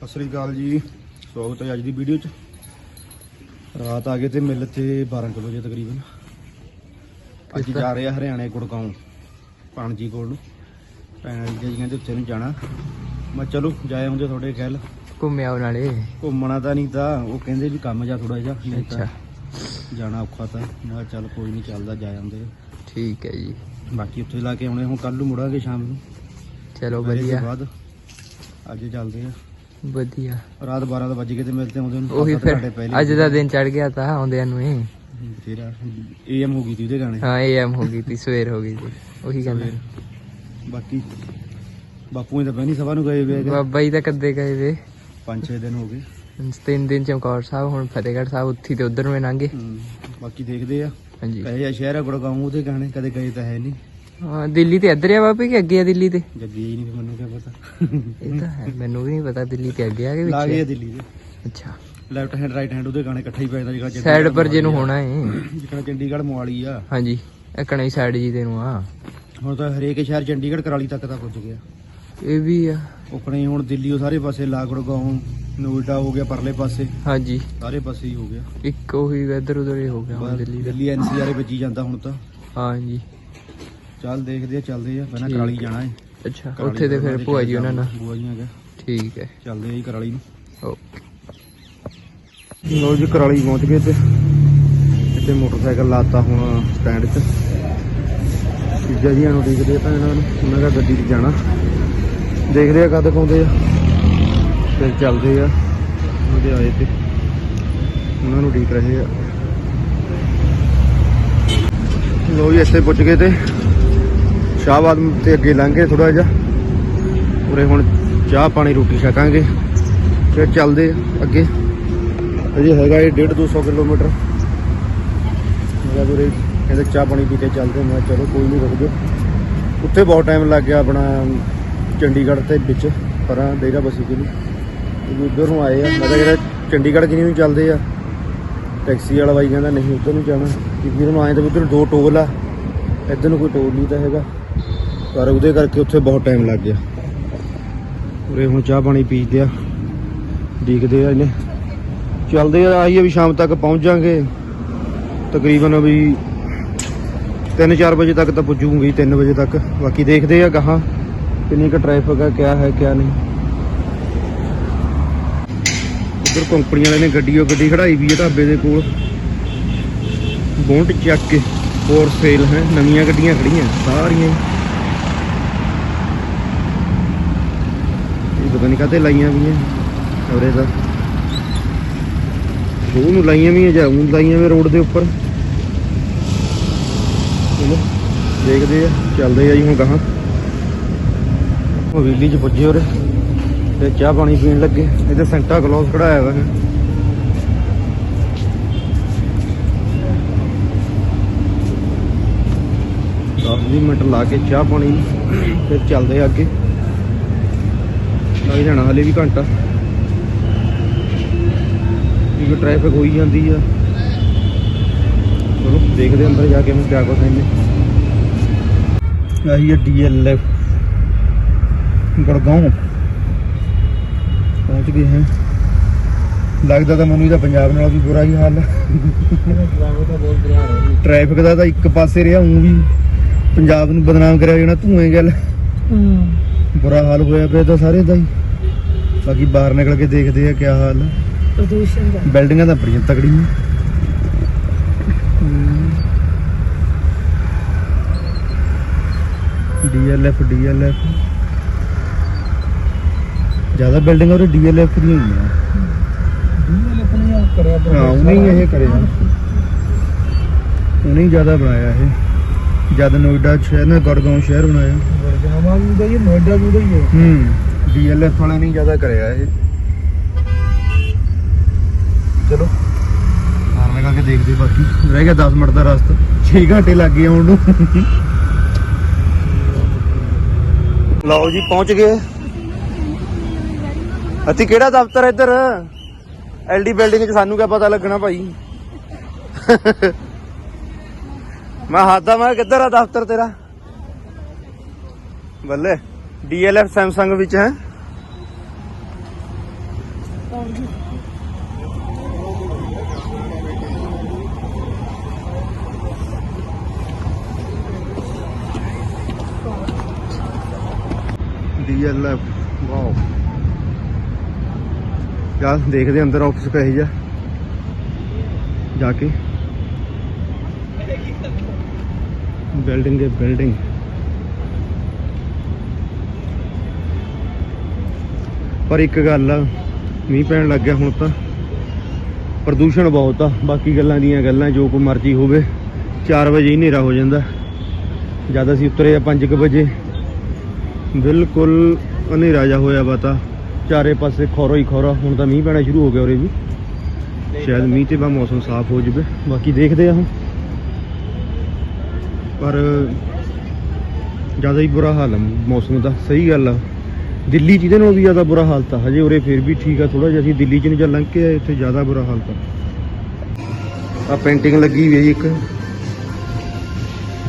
ਸਤਿ ਸ੍ਰੀ ਅਕਾਲ ਜੀ। ਸਵਾਗਤ ਹੈ ਅੱਜ ਦੀ ਵੀਡੀਓ 'ਚ। ਰਾਤ ਆ ਗਏ ਤੇ ਮਿਲ ਤੇ 12 ਕੁ ਵਜੇ ਤਕਰੀਬਨ। ਅੱਜ ਜਾ ਰਹੇ ਆ ਹਰਿਆਣੇ ਗੁੜਗਾਉਂ ਪਾਣਜੀ ਕੋਲ ਨੂੰ। ਭੈਣ ਜੀ ਕਹਿੰਦੇ ਉੱਥੇ ਨੂੰ ਜਾਣਾ। ਮੈਂ ਚਲੋ ਜਾਏ ਹੁੰਦੇ ਤੁਹਾਡੇ ਖਿਆਲ। ਘੁੰਮਿਆ ਨਾਲੇ। ਘੁੰਮਣਾ ਤਾਂ ਨਹੀਂ ਤਾਂ ਉਹ ਕਹਿੰਦੇ ਵੀ ਕੰਮ ਜਾ ਥੋੜਾ ਜਿਹਾ ਨਹੀਂ ਤਾਂ ਅੱਛਾ। ਜਾਣਾ ਔਖਾ ਤਾਂ। ਮੈਂ ਚੱਲ ਕੋਈ ਨਹੀਂ ਚੱਲਦਾ ਜਾ ਜਾਂਦੇ ਠੀਕ ਹੈ ਜੀ। ਬਾਕੀ ਉੱਥੇ ਲਾ ਕੇ ਆਉਣੇ ਹੁਣ ਕੱਲ ਨੂੰ ਮੁੜਾਂਗੇ ਸ਼ਾਮ ਨੂੰ। ਚਲੋ ਵਧੀਆ। ਬਾਅਦ ਅੱਜ ਚੱਲਦੇ ਆ। ਵਧੀਆ। ਰਾਤ 12 ਦਾ ਵੱਜ ਗਏ ਤੇ ਮਿਲਤੇ ਆਉਂਦੇ ਨੂੰ ਉਹੀ ਫਿਰ ਪਹਿਲੇ ਅੱਜ ਦਾ ਦਿਨ ਚੜ ਗਿਆ ਤਾਂ ਆਉਂਦਿਆਂ ਨੂੰ ਹੀ। ਬਥੇਰਾ। ਏਐਮ ਹੋ ਗਈ ਤੀ ਉਹਦੇ ਗਾਣੇ। ਹਾਂ ਏਐਮ ਹੋ ਗਈ ਤੀ ਸਵੇਰ ਹੋ ਗਈ ਤੀ ਉਹੀ ਕਹਿੰਦਾ ਬਾਕੀ ਬਾਪੂ ਤਾਂ ਪਹਿਨੀ ਸਭਾ ਨੂੰ ਗਏ ਵੇ ਬਾਬਾ ਜੀ ਤਾਂ ਕਦੇ ਗਏ ਵੇ। 5-6 ਦਿਨ ਹੋ ਗਏ। ਤਿੰਨ ਦਿਨ ਚਮਕੌਰ ਸਾਹਿਬ ਹੁਣ ਫਤਿਹਗੜ੍ਹ ਸਾਹਿਬ ਉੱਥੀ ਤੇ ਉਧਰ ਨੂੰ ਲੰਘੇ ਬਾਕੀ ਦੇਖਦੇ ਆ। ਹਾਂਜੀ। ਕਹੇ ਆ ਸ਼ਹਿਰ ਆ ਗੁੜਗਾਉਂ ਉਹਦੇ ਗਾਣੇ ਕਦੇ ਗਏ ਤਾਂ ਹੈ ਨਹੀਂ। ਹਾਂ ਦਿੱਲੀ ਤੇ ਇੱਧਰ ਆ ਬਾਬੇ ਕਿ ਅੱਗੇ ਆ ਦਿੱਲੀ ਤੇ? ਜੱਗੀ ਹੀ ਨਹੀਂ ਮੈਨੂੰ ਕਿਆ ਪਤਾ। ਇਹ ਤਾਂ ਹੈ ਮੈਨੂੰ ਵੀ ਨਹੀਂ ਪਤਾ ਦਿੱਲੀ ਤੇ ਅੱਗੇ ਆ ਕਿ ਲਾ ਗਏ ਆ ਪਿੱਛੇ ਦਿੱਲੀ ਦੇ ਅੱਛਾ। ਲੈਫਟ ਹੈਂਡ ਰਾਈਟ ਹੈਂਡ ਉਹਦੇ ਗਾਣੇ ਇਕੱਠੇ ਹੀ ਪੈ ਜਾਂਦਾ ਜਿਹੜਾ ਸਾਈਡ ਪਰ ਜਿਹਨੂੰ ਹੋਣਾ ਹੈ ਜਿਹੜਾ ਚੰਡੀਗੜ੍ਹ ਮੋਹਾਲੀ ਆ। ਹਾਂਜੀ ਇਕਣੇ ਸਾਈਡ ਜੀ ਦੇ ਨੂੰ ਆ। ਹੁਣ ਤਾਂ ਹਰੇਕ ਸ਼ਹਿਰ ਚੰਡੀਗੜ੍ਹ ਕਰਾਲੀ ਤੱਕ ਤਾਂ ਪੁੱਜ ਗਿਆ। ਇਹ ਵੀ ਆ। ਉਪਣੇ ਹੁਣ ਦਿੱਲੀ ਉਹ ਸਾਰੇ ਪਾਸੇ ਲਾ ਗੁੜਗਾਉਂ ਨੋਇਡਾ ਹੋ ਗਿਆ ਪਰਲੇ ਪਾਸੇ। ਹਾਂਜੀ। ਸਾਰੇ ਪਾਸੇ ਹੀ ਹੋ ਗਿਆ। ਇੱਕ ਉਹੀ ਇੱਧਰ ਉਧਰ ਹੀ ਹੋ ਗਿਆ ਹੁਣ ਦਿੱਲੀ ਦਾ। ਦਿੱਲੀ ਐਨਸੀਆਰ ਵਿੱਚ ਹੀ ਜਾਂਦਾ ਹੁਣ ਤਾਂ। ਹਾਂਜੀ। ਚੱਲ ਦੇਖਦੇ ਆ ਚੱਲਦੇ ਆ। ਪਹਿਲਾਂ ਕਰਾਲੀ। ਜਾਣਾ ਹੈ ਅੱਛਾ ਉੱਥੇ ਤੇ ਫਿਰ ਭੂਆ ਜੀ ਉਹਨਾਂ ਨਾਲ। ਭੂਆ ਜੀ ਆ ਗਏ ਠੀਕ ਹੈ। ਚੱਲਦੇ ਆ ਜੀ ਕਰਾਲੀ ਨੂੰ। ਓਕੇ। ਲੋ ਜੀ ਕਰਾਲੀ ਪਹੁੰਚ ਗਏ ਤੇ ਇੱਥੇ ਮੋਟਰਸਾਈਕਲ ਲਾਤਾ ਹੁਣ ਸਟੈਂਡ 'ਚ। ਚੀਜ਼ਾਂ ਜੀਆਂ ਨੂੰ ਦੇਖਦੇ ਆ ਤਾਂ ਇਹਨਾਂ ਨੂੰ ਉਹਨਾਂ ਦਾ ਗੱਡੀ 'ਚ ਜਾਣਾ। ਦੇਖਦੇ ਆ ਕਦ ਪਾਉਂਦੇ ਆ। ਫਿਰ ਚੱਲਦੇ ਆ। ਉਹਦੇ ਆਏ ਤੇ। ਉਹਨਾਂ ਨੂੰ ਉਡੀਕ ਰਹੇ ਆ। ਲੋ ਜੀ ਇੱਥੇ ਪੁੱਜ ਗਏ ਤੇ। ਸ਼ਾਹਬਾਦ ਤੇ ਅੱਗੇ ਲੰਘ ਗਏ ਥੋੜਾ ਜਿਹਾ। ਉਰੇ ਹੁਣ ਚਾਹ ਪਾਣੀ ਰੋਟੀ ਛਕਾਂਗੇ, ਫਿਰ ਚੱਲਦੇ ਆ ਅੱਗੇ। ਅਜੇ ਹੈਗਾ ਇਹ 1.5 200 ਕਿਲੋਮੀਟਰ। ਮੇਰਾ ਉਰੇ ਕਹਿੰਦੇ ਚਾਹ ਪਾਣੀ ਪੀ ਕੇ ਚੱਲਦੇ ਮੈਂ ਕਿਹਾ ਚਲੋ ਕੋਈ ਨਹੀਂ ਰੁਕ ਜਾਓ। ਉੱਥੇ ਬਹੁਤ ਟਾਈਮ ਲੱਗ ਗਿਆ ਆਪਣਾ ਚੰਡੀਗੜ੍ਹ ਤੇ ਵਿੱਚ, ਪਰਾਂ ਡੇਰਾ ਬਸੀ ਕੇ ਨੂੰ। ਉਧਰ ਨੂੰ ਆਏ ਆ, ਮੈਂ ਕਿਹਾ ਜਿਹੜਾ ਚੰਡੀਗੜ੍ਹ ਕਿਨੀ ਨੂੰ ਚੱਲਦੇ ਆ, ਟੈਕਸੀ ਵਾਲਾ ਬਾਈ ਕਹਿੰਦਾ ਨਹੀਂ, ਉਧਰ ਨੂੰ ਜਾਣਾ। ਕਿ ਉਹਨਾਂ ਨੂੰ ਆਏ ਤਾਂ ਉਧਰ ਦੋ ਟੋਲ ਆ। ਇੱਧਰ ਨੂੰ ਕੋਈ ਟੋਲ ਨਹੀਂ ਤਾਂ ਹੈਗਾ। ਪਰ ਉਹਦੇ ਕਰਕੇ ਉੱਥੇ ਬਹੁਤ ਟਾਈਮ ਲੱਗ ਗਿਆ। ਉਰੇ ਹੁਣ ਚਾਹ ਪਾਣੀ ਪੀਦੇ ਆ, ਦੇਖਦੇ ਆ ਇਹਨੇ। ਚੱਲਦੇ ਆ ਆਈਏ ਵੀ ਸ਼ਾਮ ਤੱਕ ਪਹੁੰਚ ਜਾਾਂਗੇ ਤਕਰੀਬਨ ਵੀ 3-4 ਵਜੇ ਤੱਕ ਤਾਂ ਪੁੱਜੂਗੀ 3 ਵਜੇ ਤੱਕ। ਬਾਕੀ ਦੇਖਦੇ ਆ ਗਾਹਾਂ ਕਿੰਨੀ ਕੁ ਟ੍ਰੈਫਿਕ ਹੈ ਕਿਆ ਹੈ, ਕਿਆ ਨਹੀਂ। ਉਧਰ ਕੰਪਨੀ ਵਾਲੇ ਨੇ ਗੱਡੀ ਉਹ ਗੱਡੀ ਖੜਾਈ ਵੀ ਹੈ ਢਾਬੇ ਦੇ ਕੋਲ। ਬੋਂਟ ਚੱਕ ਕੇ ਫੋਰ ਸੇਲ ਹੈ, ਨਵੀਆਂ ਗੱਡੀਆਂ ਖੜੀਆਂ, ਸਾਰੀਆਂ ਹੀ। ਇਹ ਪਤਾ ਨਹੀਂ ਕਾਤੇ ਲਾਈਆਂ ਵੀ ਹੈ ਦਾ। ਸ਼ੋਅ ਨੂੰ ਲਾਈਆਂ ਵੀ ਜਾਂ ਊਂ ਲਾਈਆਂ ਵੀ ਰੋਡ ਦੇ ਉੱਪਰ। ਚਲੋ, ਦੇਖਦੇ ਆ, ਚੱਲਦੇ ਆ ਜੀ ਹੁਣ ਗਾਹਾਂ। ਹਵੇਲੀ 'ਚ ਪੁੱਜੇ ਉਰੇ, ਤੇ ਚਾਹ ਪਾਣੀ ਪੀਣ ਲੱਗੇ। ਇਹਦੇ ਸੈਂਟਾ ਕਲੌਸ ਕਢਾਇਆ ਵਾ। ਦਸ ਵੀਹ ਮਿੰਟ ਲਾ ਕੇ ਚਾਹ ਪਾਣੀ, ਫਿਰ ਚੱਲਦੇ ਆ ਅੱਗੇ। ਲੱਗ ਜਾਣਾ ਹਲੇ ਵੀ ਘੰਟਾ। ਕਿਉਂਕਿ ਟ੍ਰੈਫਿਕ ਹੋਈ ਜਾਂਦੀ ਆ। ਚਲੋ, ਦੇਖਦੇ ਅੰਦਰ ਜਾ ਕੇ ਹੁਣ ਕਿਆ ਕੁਛ ਇਹਨੇ ਆਹੀ ਹੈ ਡੀਐਲਐਫ ਗੜਗਾਉਂ। ਪਹੁੰਚ ਗਏ ਹਾਂ। ਲੱਗਦਾ ਤਾਂ ਮੈਨੂੰ ਇਹਦਾ ਪੰਜਾਬ ਨਾਲ ਵੀ ਬੁਰਾ ਹੀ ਹਾਲ ਟ੍ਰੈਫਿਕ ਦਾ ਤਾਂ ਇੱਕ ਪਾਸੇ ਰਿਹਾ, ਉਂ ਵੀ ਪੰਜਾਬ ਨੂੰ ਬਦਨਾਮ ਕਰਿਆ ਜਾਣਾ ਧੂਏ ਗੱਲ। ਬੁਰਾ ਹਾਲ ਹੋਇਆ ਪਿਆ ਤਾਂ ਸਾਰੇ ਦਾ ਹੀ। ਬਾਕੀ ਬਾਹਰ ਨਿਕਲ ਕੇ ਦੇਖਦੇ ਆ ਕਿਆ ਹਾਲ ਹੈ ਪ੍ਰਦੂਸ਼ਣ ਦਾ ਬਿਲਡਿੰਗਾਂ ਤਾਂ ਬੜੀਆਂ ਤਕੜੀਆਂ। DLF DLF. ਜ਼ਿਆਦਾ ਬਿਲਡਿੰਗਾਂ ਉਹ ਡੀਐਲਐਫ ਦੀਆਂ ਹੀ ਆ। ਹਾਂ ਉਹਨੇ ਹੀ ਇਹ ਕਰਿਆ। ਉਹਨੇ ਹੀ ਜ਼ਿਆਦਾ ਬਣਾਇਆ ਇਹ। ਜਦ ਨੋਇਡਾ ਸ਼ਹਿਰ, ਨੇ ਗੜਗਾਉਂ ਸ਼ਹਿਰ ਬਣਾਇਆ। ਨੋਇਡਾ ਵੀ ਹੀ ਹੈ ਹੂੰ ਡੀਐਲਐਫ ਵਾਲਿਆਂ ਨੇ ਜ਼ਿਆਦਾ ਕਰਿਆ ਇਹ। ਚਲੋ। ਆਰ ਲਗਾ ਕੇ ਦੇਖਦੇ ਬਾਕੀ। ਰਹਿ ਗਿਆ 10 ਮਿੰਟ ਦਾ ਰਸਤਾ। 6 ਘੰਟੇ ਲੱਗ ਗਏ ਆਉਣ ਨੂੰ। ਲਓ ਜੀ, ਪਹੁੰਚ ਗਏ। ਅਸੀਂ ਕਿਹੜਾ ਦਫ਼ਤਰ ਇੱਧਰ? ਐਲਡੀ ਬਿਲਡਿੰਗ 'ਚ ਸਾਨੂੰ ਕਿਆ ਪਤਾ ਲੱਗਣਾ ਭਾਈ? ਮੈਂ ਹਾਦਾ ਮੈਂ ਕਿੱਧਰ ਆ ਦਫ਼ਤਰ ਤੇਰਾ? ਬੱਲੇ ਡੀਐਲਐਫ ਸੈਮਸੰਗ ਵਿੱਚ ਹੈ? DLF wow. ਯਾਰ ਦੇਖਦੇ ਅੰਦਰ ਆਫਿਸ ਕਹੇ ਜਾ ਜਾ ਕੇ। ਬਿਲਡਿੰਗ ਹੈ ਬਿਲਡਿੰਗ ਪਰ ਇੱਕ ਗੱਲ ਆ ਮੀਂਹ ਪੈਣ ਲੱਗ ਗਿਆ ਹੁਣ ਤਾਂ। ਪ੍ਰਦੂਸ਼ਣ ਬਹੁਤ ਆ ਬਾਕੀ ਗੱਲਾਂ ਦੀਆਂ ਗੱਲਾਂ ਜੋ ਕੋ ਮਰਜ਼ੀ ਹੋਵੇ 4 ਵਜੇ ਹੀ ਹਨੇਰਾ ਹੋ ਜਾਂਦਾ। ਜਦ ਅਸੀਂ ਉਤਰੇ ਆ 5 ਵਜੇ ਬਿਲਕੁਲ ਹਨੇਰਾ ਜਿਹਾ ਹੋਇਆ ਵਾ ਤਾਂ। ਚਾਰੇ ਪਾਸੇ ਖੋਰਾ ਹੀ ਖੋਰਾ ਹੁਣ ਤਾਂ ਮੀਂਹ ਪੈਣਾ ਸ਼ੁਰੂ ਹੋ ਗਿਆ ਉਰੇ ਵੀ। ਸ਼ਾਇਦ ਮੀਂਹ ਤੇ ਬਾਅਦ ਮੌਸਮ ਸਾਫ਼ ਹੋ ਜਾਵੇ। ਬਾਕੀ ਦੇਖਦੇ ਆ ਹੁਣ। ਪਰ ਜ਼ਿਆਦਾ ਹੀ ਬੁਰਾ ਹਾਲ ਆ ਮੌਸਮ ਦਾ, ਸਹੀ ਗੱਲ ਆ। ਦਿੱਲੀ 'ਚ ਇਹਦੇ ਵੀ ਜ਼ਿਆਦਾ ਬੁਰਾ ਹਾਲਤ ਤਾਂ ਹਜੇ ਉਰੇ ਫਿਰ ਵੀ ਠੀਕ ਆ ਥੋੜਾ ਜਿਹਾ ਅਸੀਂ ਦਿੱਲੀ 'ਚ ਨਹੀਂ ਜਾਂ ਲੰਘ ਕੇ ਆਏ ਇੱਥੇ ਜ਼ਿਆਦਾ ਬੁਰਾ ਹਾਲਤ ਤਾਂ। ਆ ਪੇਂਟਿੰਗ ਲੱਗੀ ਹੋਈ ਹੈ ਇੱਕ।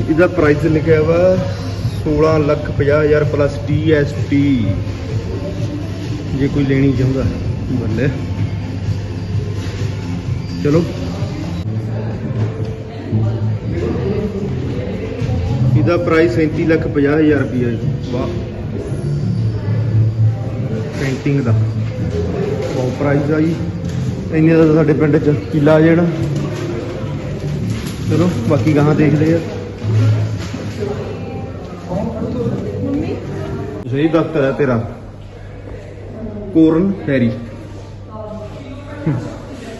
ਇਹਦਾ ਪ੍ਰਾਈਸ ਲਿਖਿਆ ਵਾ 16 ਲੱਖ 50 ਹਜ਼ਾਰ ਪਲੱਸ ਟੀ ਜੇ ਕੋਈ ਲੈਣੀ ਚਾਹੁੰਦਾ, ਬੱਲੇ। ਚਲੋ। ਇਹਦਾ ਪ੍ਰਾਈਸ 37 ਲੱਖ 50 ਹਜ਼ਾਰ ਰੁਪਇਆ ਜੀ। ਵਾਹ। ਪੇਂਟਿੰਗ ਦਾ। ਬਹੁਤ ਪ੍ਰਾਈਸ ਆ ਜੀ। ਇੰਨੇ ਦਾ ਤਾਂ ਸਾਡੇ ਪਿੰਡ 'ਚ ਕਿੱਲਾ ਜਾਣਾ ਚਲੋ ਬਾਕੀ ਗਾਹਾਂ ਦੇਖਦੇ ਆ। ਸਹੀ ਦਫ਼ਤਰ ਹੈ ਤੇਰਾ। Korn Ferry.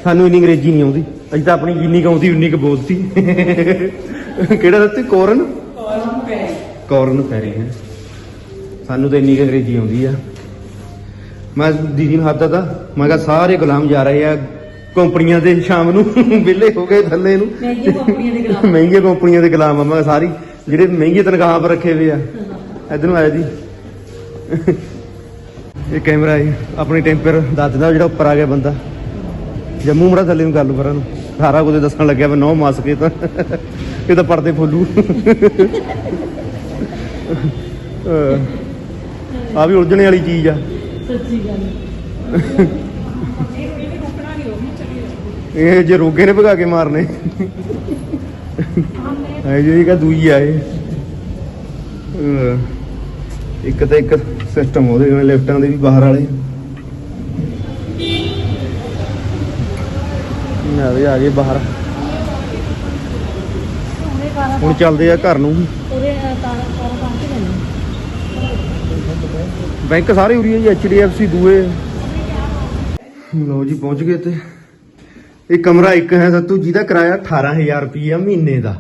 ਸਾਨੂੰ ਇੰਨੀ ਅੰਗਰੇਜ਼ੀ ਨਹੀਂ ਆਉਂਦੀ। ਅਸੀਂ ਤਾਂ ਆਪਣੀ ਜਿੰਨੀ ਕੁ ਆਉਂਦੀ ਉਨੀ ਕੁ ਬੋਲਤੀ। ਕਿਹੜਾ ਦੱਸੀ ਕੋਰਨ? ਕੋਰਨ ਫੈਰੀ ਹੈ। ਸਾਨੂੰ ਤਾਂ ਇੰਨੀ ਕੁ ਅੰਗਰੇਜ਼ੀ ਆਉਂਦੀ ਆ। ਮੈਂ ਦੀਦੀ ਨੂੰ ਹੱਥਦਾ ਤਾ ਮੈਂ ਕਿਹਾ ਸਾਰੇ ਗੁਲਾਮ ਜਾ ਰਹੇ ਆ ਕੰਪਨੀਆਂ ਦੇ ਸ਼ਾਮ ਨੂੰ ਵਿਹਲੇ ਹੋ ਗਏ ਥੱਲੇ ਨੂੰ। ਮਹਿੰਗੀਆਂ ਕੰਪਨੀਆਂ ਦੇ ਗੁਲਾਮ। ਮਹਿੰਗੀਆਂ ਕੰਪਨੀਆਂ ਦੇ ਗੁਲਾਮ ਆ ਮੈਂ ਕਿਹਾ ਸਾਰੀ ਜਿਹੜੇ ਮਹਿੰਗੀ ਤਨਖਾਹਾਂ ਪਰ ਰੱਖੇ ਹੋਏ ਆ। ਇਧਰ ਨੂੰ ਆਇਆ ਜੀ। ਇਹ ਕੈਮਰਾ ਹੈ ਆਪਣੀ ਟੈਂਪਰ ਦੱਸ ਦਿੰਦਾ ਜਿਹੜਾ ਉੱਪਰ ਆ ਗਿਆ ਬੰਦਾ। ਜੰਮੂ ਮੜਾ ਥੱਲੇ ਨੂੰ ਗੱਲ ਪਰਾਂ ਨੂੰ। ਸਾਰਾ ਕੁਝ ਦੱਸਣ ਲੱਗਿਆ ਮੈਂ ਨੌ ਮਾਸ ਕੇ ਤਾਂ। ਇਹ ਤਾਂ ਪਰਦੇ ਫੋਲੂ। ਆ ਵੀ ਉਲਝਣੇ ਵਾਲੀ ਚੀਜ਼ ਆ। ਸੱਚੀ ਗੱਲ। ਇਹ ਜੇ ਰੋਗੇ ਨੇ ਭਗਾ ਕੇ ਮਾਰਨੇ। ਐ ਜਿਹੜੀ ਕਾ ਦੂਈ ਆ ਇਹ। ਇੱਕ ਤਾਂ ਇੱਕ ਸਿਸਟਮ ਉਹਦੇ ਨਾਲ ਲਿਫਟਾਂ ਦੇ ਵੀ ਬਾਹਰ ਵਾਲੇ। ਨਾ ਵੀ ਆ ਗਏ ਬਾਹਰ। ਹੁਣ ਚੱਲਦੇ ਆ ਘਰ ਨੂੰ। ਤਾਰਾ ਤਾਰਾ ਬੈਂਕ ਸਾਰੇ ਉਰੀ ਹੈ ਜੀ ਐਚਡੀਐਫਸੀ ਦੂਏ। ਲਓ ਜੀ ਪਹੁੰਚ ਗਏ ਤੇ ਇਹ ਕਮਰਾ ਇੱਕ ਹੈ ਸੱਤੂ ਜਿਹਦਾ ਕਿਰਾਇਆ 18000 ਰੁਪਏ ਮਹੀਨੇ ਦਾ।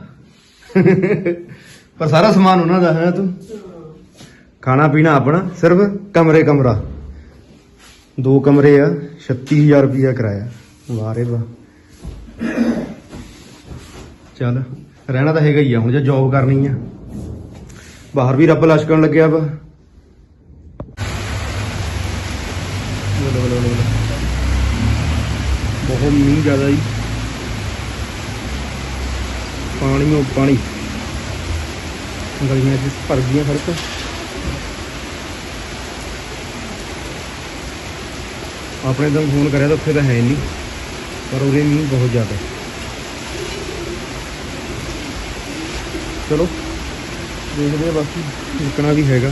ਪਰ ਸਾਰਾ ਸਮਾਨ ਉਹਨਾਂ ਦਾ ਹੈ ਤੂੰ ਖਾਣਾ ਪੀਣਾ ਆਪਣਾ ਸਿਰਫ ਕਮਰੇ ਕਮਰਾ। ਦੋ ਕਮਰੇ ਆ 36000 ਰੁਪਏ ਕਿਰਾਇਆ। ਵਾਹ ਰੇ ਵਾਹ। ਚੱਲ। ਰਹਿਣਾ ਤਾਂ ਹੈਗਾ ਹੀ ਆ, ਹੁਣ ਜੇ ਜੌਬ ਕਰਨੀ ਆ। ਬਾਹਰ ਵੀ ਰੱਬ ਲਸ਼ਕਣ ਲੱਗਿਆ ਵਾ। ਬਹੁਤ ਮੀਂਹ ਜ਼ਿਆਦਾ ਜੀ। ਪਾਣੀ ਉਹ ਪਾਣੀ। ਗਲੀਆਂ 'ਚ ਭਰ ਗਈਆਂ ਸੜਕ। ਆਪਣੇ ਤਾਂ ਫੋਨ ਕਰਿਆ ਤਾਂ ਉੱਥੇ ਤਾਂ ਹੈ ਨਹੀਂ, ਪਰ ਉਹਦੇ ਮੀਂਹ ਬਹੁਤ ਜ਼ਿਆਦਾ। ਚਲੋ ਦੇਖਦੇ ਆ ਬਾਕੀ ਨਿਕਣਾ ਵੀ ਹੈਗਾ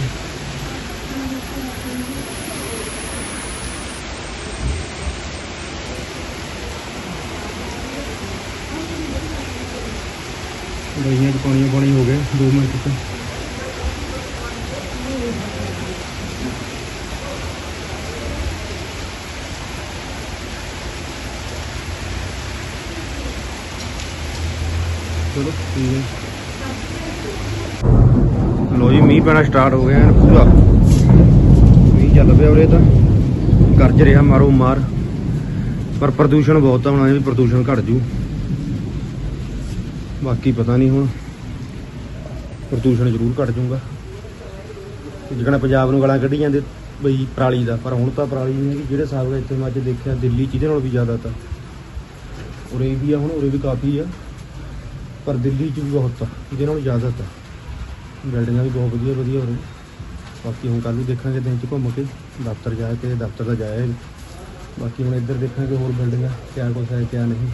ਗਲੀਆਂ 'ਚ ਪਾਣੀ ਪਾਣੀ ਹੋ ਗਿਆ 2 ਮਿੰਟ ਚ ਚਲੋ ਠੀਕ ਹੈ ਲੋ ਜੀ, ਮੀਂਹ ਪੈਣਾ ਸਟਾਰਟ ਹੋ ਗਿਆ ਐਨ ਪੂਰਾ। ਮੀਂਹ ਚੱਲ ਪਿਆ ਉਰੇ ਤਾਂ। ਗਰਜ ਰਿਹਾ ਮਾਰੋ ਮਾਰ। ਪਰ ਪ੍ਰਦੂਸ਼ਣ ਬਹੁਤ ਆ, ਹੁਣ ਇਹ ਵੀ ਪ੍ਰਦੂਸ਼ਣ ਘਟ ਜੂ। ਬਾਕੀ ਪਤਾ ਨਹੀਂ ਹੁਣ ਪ੍ਰਦੂਸ਼ਣ ਜ਼ਰੂਰ ਘਟ ਜੂਗਾ। ਜਿਹੜਾ ਪੰਜਾਬ ਨੂੰ ਗਾਲਾਂ ਕੱਢੀ ਜਾਂਦੇ ਬਈ ਪਰਾਲੀ ਦਾ, ਪਰ ਹੁਣ ਤਾਂ ਪਰਾਲੀ ਨਹੀਂ ਹੈਗੀ। ਜਿਹੜੇ ਹਿਸਾਬ ਨਾਲ ਇੱਥੇ ਮੈਂ ਅੱਜ ਦੇਖਿਆ, ਦਿੱਲੀ ਚ ਇਹਦੇ ਨਾਲੋਂ ਵੀ ਜ਼ਿਆਦਾ ਤਾਂ। ਉਰੇ ਵੀ ਆ ਹੁਣ, ਉਰੇ ਵੀ ਕਾਫੀ ਆ। ਪਰ ਦਿੱਲੀ ਚ ਵੀ ਬਹੁਤ ਆ ਇਹਦੇ ਨਾਲੋਂ ਜ਼ਿਆਦਾ ਤਾਂ। ਬਿਲਡਿੰਗਾਂ ਵੀ ਬਹੁਤ ਵਧੀਆ ਵਧੀਆ ਉਰੇ ਬਾਕੀ ਹੁਣ ਕੱਲ੍ਹ ਨੂੰ ਦੇਖਾਂਗੇ ਦਿਨ ਚ ਘੁੰਮ ਕੇ, ਦਫ਼ਤਰ ਜਾ ਕੇ ਦਫ਼ਤਰ ਦਾ ਜਾਇਆ ਬਾਕੀ ਹੁਣ ਇੱਧਰ ਦੇਖਾਂਗੇ ਹੋਰ ਬਿਲਡਿੰਗਾਂ, ਕਿਆ ਕੁਛ ਹੈ, ਕਿਆ ਨਹੀਂ।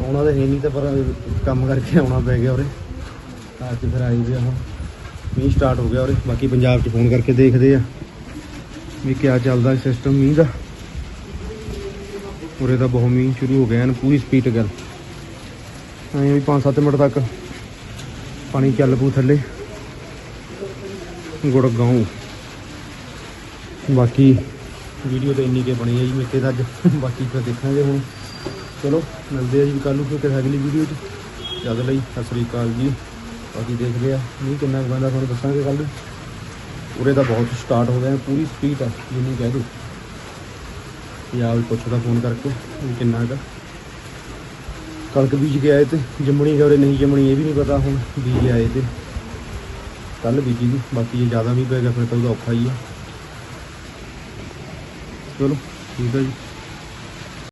ਆਉਣਾ ਤਾਂ ਹੈ ਨਹੀਂ ਤਾਂ ਪਰ ਕੰਮ ਕਰਕੇ ਆਉਣਾ ਪੈ ਗਿਆ ਉਰੇ। ਅੱਜ ਫਿਰ ਆਈ ਵੀ ਆ ਹੁਣ। ਮੀਂਹ ਸਟਾਰਟ ਹੋ ਗਿਆ ਉਰੇ। ਬਾਕੀ ਪੰਜਾਬ 'ਚ ਫੋਨ ਕਰਕੇ ਦੇਖਦੇ ਆ ਵੀ ਕਿਆ ਚੱਲਦਾ ਸਿਸਟਮ ਮੀਂਹ ਦਾ। ਉਰੇ ਤਾਂ ਬਹੁਤ ਮੀਂਹ ਸ਼ੁਰੂ ਹੋ ਗਿਆ ਐਨ ਪੂਰੀ ਸਪੀਡ ਗੱਲ ਐਂ ਵੀ 5-7 ਮਿੰਟ ਤੱਕ ਪਾਣੀ ਚੱਲ ਪੂ ਥੱਲੇ। ਗੁੜਗਾਉਂ। ਬਾਕੀ ਵੀਡੀਓ ਤਾਂ ਇੰਨੀ ਕੇ ਬਣੀ ਹੈ ਜੀ ਮੇਕੇ ਦਾ ਅੱਜ। ਬਾਕੀ ਫਿਰ ਦੇਖਾਂਗੇ ਹੁਣ। ਚਲੋ, ਮਿਲਦੇ ਆ ਜੀ ਕੱਲ ਨੂੰ ਫਿਰ ਕਿਸੇ ਅਗਲੀ ਵੀਡੀਓ 'ਚ। ਜਦ ਲਈ ਸਤਿ ਸ੍ਰੀ ਅਕਾਲ ਜੀ। ਬਾਕੀ ਦੇਖਦੇ ਆ। ਨਹੀਂ, ਕਿੰਨਾ ਕੁ ਪੈਂਦਾ ਤੁਹਾਨੂੰ ਦੱਸਾਂਗੇ ਕੱਲ ਨੂੰ। ਉਰੇ ਤਾਂ ਬਹੁਤ ਸਟਾਰਟ ਹੋ ਗਿਆ, ਪੂਰੀ ਸਪੀਡ ਆ, ਜਿੰਨੀ ਕਹਿ ਦੋ ਪੰਜਾਬ ਵੀ ਪੁੱਛਦਾ ਫੋਨ ਕਰਕੇ ਕਿੰਨਾ ਹੈਗਾ ਕਣਕ ਬੀਜ ਕੇ ਆਏ ਤੇ ਜੰਮਣੀ ਕਿ ਨਹੀਂ ਜੰਮਣੀ ਇਹ ਵੀ ਨਹੀਂ ਪਤਾ ਹੁਣ ਬੀਜ ਆਏ ਤੇ। ਕੱਲ ਬੀਜੀ ਦੀ ਬਾਕੀ ਜੇ ਜ਼ਿਆਦਾ ਵੀ ਪੈ ਗਿਆ ਫਿਰ ਤਾਂ ਉਹਦਾ ਔਖਾ ਹੀ ਆ। ਚਲੋ, ਠੀਕ ਹੈ ਜੀ।